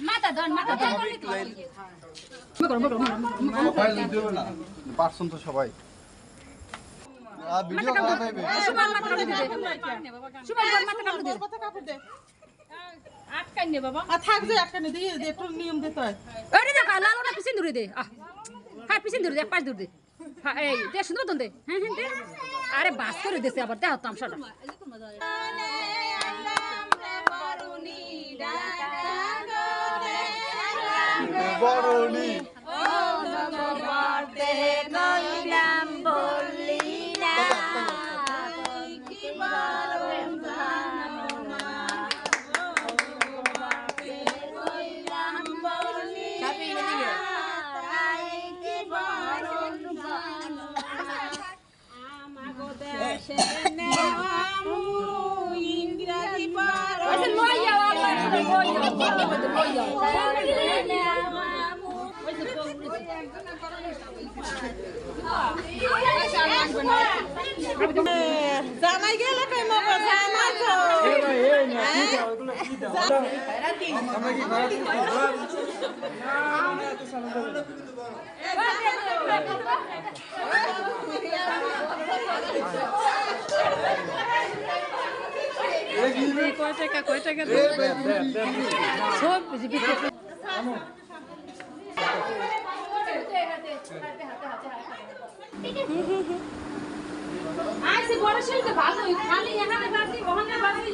মাথা ধন মাথা ধন মোবাইল দিও না পারছেন তো সবাই ভিডিও আটকাই নে বাবা আর থাক দিয়ে একটু নিয়ম দিতে হয়। লাল ওটা ধরে দে। আহ। হ্যাঁ পিছন দূর দে পাশ ধরে দে হ্যাঁ এই দে সুন্দর মতন দে হ্যাঁ হ্যাঁ দে আরে বাস করে দেশে আবার দেহ তামসাটা বড়নি জামাই গেলে কই মগো জামাই তো সব আইসে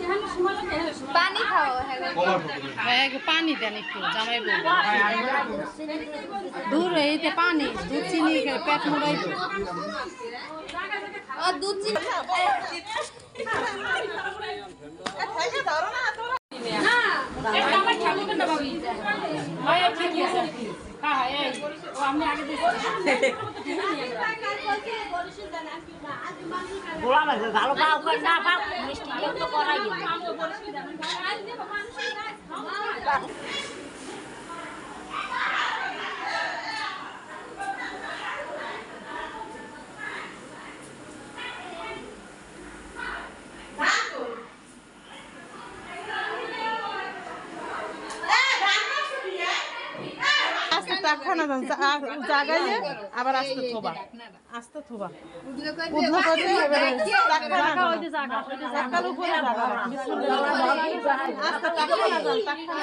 এখানে সময় পানি খাও হ্যাঁ পানি দেন একটু জামাই দূর এইতে পানি দুধ চিনি পেট মুড়াই দুধ চিনি হয় হ্যাঁ হ্যাঁ ভালো পাও না পাও মিষ্টি আস্তে টাকা জাগাইয়ে আবার আস্তে থোবা আস্তে থোবা উদ্লো করে এবারে টাকা না টাকার উপরে জাগা আস্তে টাকা না যান টাকা না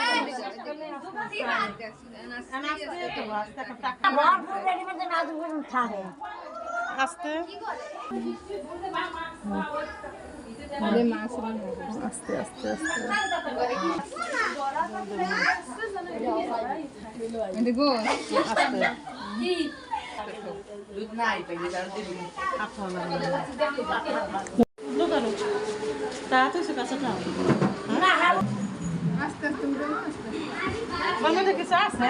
যান আস্তে থোবা আস্তে থাকে আস্তে? আস্তে আস্তে আস্তে। আস্তে তাড়াতাড়ি কাছে নাও বাংলাদেশে কিছু আছে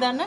দেন না?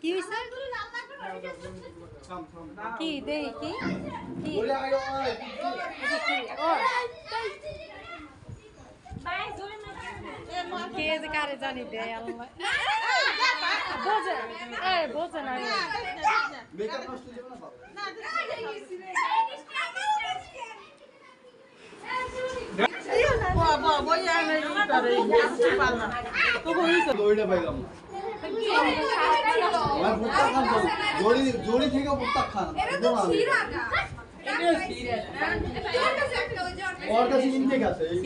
কি হইছে কি দেই কি কি বলে আইও কে যে কারে জানি দে আল্লাহ বোঝে এ বোঝে না মেকআপ নষ্ট হয়ে যাবে না বাবা। বাবা বই আনে ই করে কিছু পার না তো বই তো দড়িটা পাইলাম না আমার ভুট্টা খান তো। জড়ি জড়ি থেকে আছে। এই-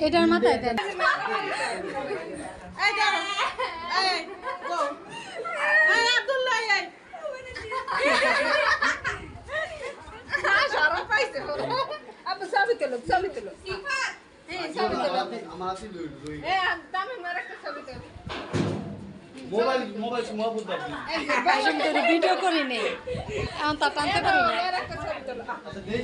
এটার মাথায় দেন। এই দাঁড়া মোবাইল মোবাইল মোবাইল দাও আসুন তো ভিডিও করি নেই এখন তা টানতে পারি না। আচ্ছা দেই